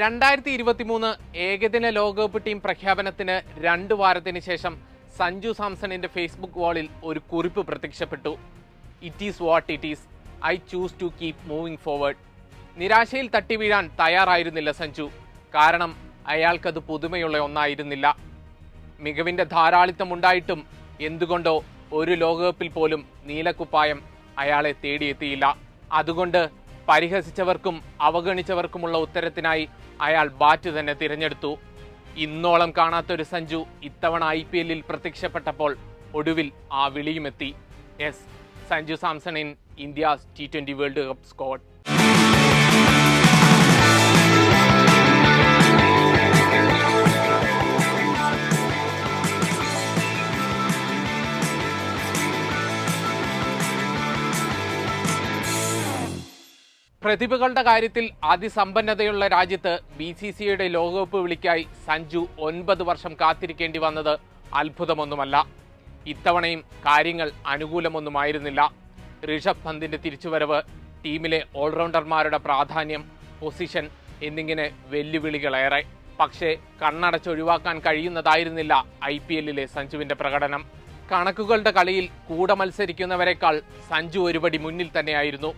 രണ്ടായിരത്തി ഇരുപത്തി മൂന്ന് ഏകദിന ലോകകപ്പ് ടീം പ്രഖ്യാപനത്തിന് രണ്ട് വാരത്തിന് ശേഷം സഞ്ജു സാംസണിന്റെ ഫേസ്ബുക്ക് വാളിൽ ഒരു കുറിപ്പ് പ്രത്യക്ഷപ്പെട്ടു. It is what it is I choose to keep moving forward നിരാശയിൽ തട്ടി വീഴാൻ തയ്യാറായിരുന്നില്ല സഞ്ജു. കാരണം അയാൾക്കത് പുതുമയുള്ള ഒന്നായിരുന്നില്ല. മികവിന്റെ ധാരാളിത്തം ഉണ്ടായിട്ടും എന്തുകൊണ്ടോ ഒരു ലോകകപ്പിൽ പോലും നീലക്കുപ്പായം അയാളെ തേടിയെത്തിയില്ല. അതുകൊണ്ട് പരിഹസിച്ചവർക്കും അവഗണിച്ചവർക്കുമുള്ള ഉത്തരത്തിനായി അയാൾ ബാറ്റ് തന്നെ തിരഞ്ഞെടുത്തു. ഇന്നോളം കാണാത്തൊരു സഞ്ജു ഇത്തവണ ഐ പി എല്ലിൽ പ്രത്യക്ഷപ്പെട്ടപ്പോൾ ഒടുവിൽ ആ വിളിയുമെത്തി. Yes. Sanju Samson in India T twenty world cup squad. പ്രതിഭകളുടെ കാര്യത്തിൽ അതിസമ്പന്നതയുള്ള രാജ്യത്ത് ബി സി സിയുടെ ലോകകപ്പ് വിളിക്കായി സഞ്ജു ഒൻപത് വർഷം കാത്തിരിക്കേണ്ടി വന്നത് അത്ഭുതമൊന്നുമല്ല. ഇത്തവണയും കാര്യങ്ങൾ അനുകൂലമൊന്നുമായിരുന്നില്ല. ഋഷഭ് പന്തിന്റെ തിരിച്ചുവരവ് ടീമിലെ ഓൾറൗണ്ടർമാരുടെ പ്രാധാന്യം പൊസിഷൻ എന്നിങ്ങനെ വെല്ലുവിളികളേറെ. പക്ഷേ കണ്ണടച്ചൊഴിവാക്കാൻ കഴിയുന്നതായിരുന്നില്ല ഐ പി എല്ലിലെ സഞ്ജുവിന്റെ പ്രകടനം. കണക്കുകളുടെ കളിയിൽ കൂടെ മത്സരിക്കുന്നവരെക്കാൾ സഞ്ജു ഒരുപടി മുന്നിൽ തന്നെയായിരുന്നു.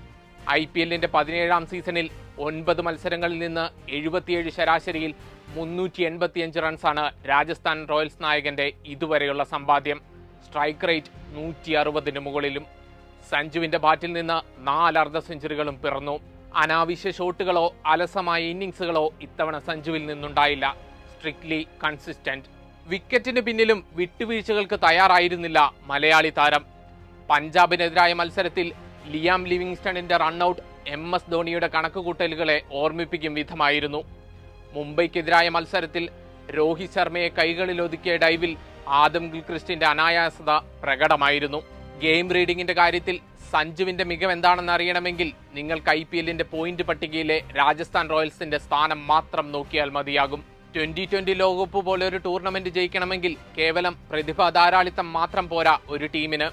ഐ പി എല്ലിന്റെ പതിനേഴാം സീസണിൽ ഒൻപത് മത്സരങ്ങളിൽ നിന്ന് എഴുപത്തിയേഴ് ശരാശരിയിൽ മുന്നൂറ്റി എൺപത്തിയഞ്ച് റൺസാണ് രാജസ്ഥാൻ റോയൽസ് നായകന്റെ ഇതുവരെയുള്ള സമ്പാദ്യം. സ്ട്രൈക്ക് റേറ്റ് നൂറ്റി അറുപതിന് മുകളിലും. സഞ്ജുവിന്റെ ബാറ്റിൽ നിന്ന് നാല് അർദ്ധ സെഞ്ചുറികളും പിറന്നു. അനാവശ്യ ഷോട്ടുകളോ അലസമായ ഇന്നിങ്സുകളോ ഇത്തവണ സഞ്ജുവിൽ നിന്നുണ്ടായില്ല. Strictly consistent. വിക്കറ്റിന് പിന്നിലും വിട്ടുവീഴ്ചകൾക്ക് തയ്യാറായിരുന്നില്ല മലയാളി താരം. പഞ്ചാബിനെതിരായ മത്സരത്തിൽ ലിയാം ലിവിങ്സ്റ്റണിന്റെ റണ്ണൌട്ട് എം എസ് ധോണിയുടെ കണക്കുകൂട്ടലുകളെ ഓർമ്മിപ്പിക്കും വിധമായിരുന്നു. മുംബൈക്കെതിരായ മത്സരത്തിൽ രോഹിത് ശർമ്മയെ കൈകളിൽ ഒതുക്കിയ ഡൈവിൽ ആദം ഗിൽക്രിസ്റ്റിന്റെ അനായാസത പ്രകടമായിരുന്നു. ഗെയിം റീഡിംഗിന്റെ കാര്യത്തിൽ സഞ്ജുവിന്റെ മികവ് എന്താണെന്ന് അറിയണമെങ്കിൽ നിങ്ങൾക്ക് ഐ പി എല്ലിന്റെ പോയിന്റ് പട്ടികയിലെ രാജസ്ഥാൻ റോയൽസിന്റെ സ്ഥാനം മാത്രം നോക്കിയാൽ മതിയാകും. ട്വന്റി ട്വന്റി ലോകകപ്പ് പോലെ ഒരു ടൂർണമെന്റ് ജയിക്കണമെങ്കിൽ കേവലം പ്രതിഭാ ധാരാളിത്തം മാത്രം പോരാ ഒരു ടീമിന്.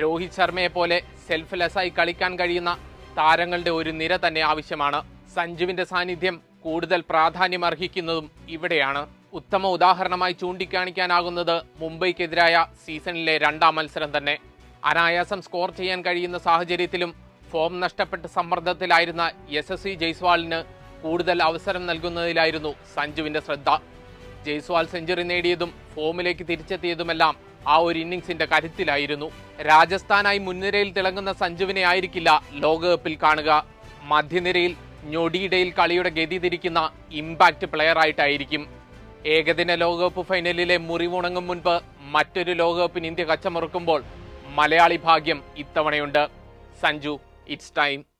രോഹിത് ശർമ്മയെ പോലെ സെൽഫ്ലെസ്സായി കളിക്കാൻ കഴിയുന്ന താരങ്ങളുടെ ഒരു നിര തന്നെ ആവശ്യമാണ്. സഞ്ജുവിന്റെ സാന്നിധ്യം കൂടുതൽ പ്രാധാന്യം അർഹിക്കുന്നതും ഇവിടെയാണ്. ഉത്തമ ഉദാഹരണമായി ചൂണ്ടിക്കാണിക്കാനാകുന്നത് മുംബൈക്കെതിരായ സീസണിലെ രണ്ടാം മത്സരം തന്നെ. അനായാസം സ്കോർ ചെയ്യാൻ കഴിയുന്ന സാഹചര്യത്തിലും ഫോം നഷ്ടപ്പെട്ട് സമ്മർദ്ദത്തിലായിരുന്ന എസ് എസ് സി ജയ്സ്വാളിന് കൂടുതൽ അവസരം നൽകുന്നതിലായിരുന്നു സഞ്ജുവിന്റെ ശ്രദ്ധ. ജയ്സ്വാൾ സെഞ്ചുറി നേടിയതും ഫോമിലേക്ക് തിരിച്ചെത്തിയതുമെല്ലാം ആ ഒരു ഇന്നിങ്സിന്റെ കരുത്തിലായിരുന്നു. രാജസ്ഥാനായി മുൻനിരയിൽ തിളങ്ങുന്ന സഞ്ജുവിനെ ആയിരിക്കില്ല ലോകകപ്പിൽ കാണുക. മധ്യനിരയിൽ ഞൊടിയിടയിൽ കളിയുടെ ഗതി തിരിക്കുന്ന ഇമ്പാക്ട് പ്ലെയർ ആയിട്ടായിരിക്കും ഏകദിന ലോകകപ്പ് ഫൈനലിലെ മുറിവുണങ്ങും മുൻപ് മറ്റൊരു ലോകകപ്പിന് ഇന്ത്യ കച്ചമുറുക്കുമ്പോൾ മലയാളി ഭാഗ്യം ഇത്തവണയുണ്ട്. Sanju it's time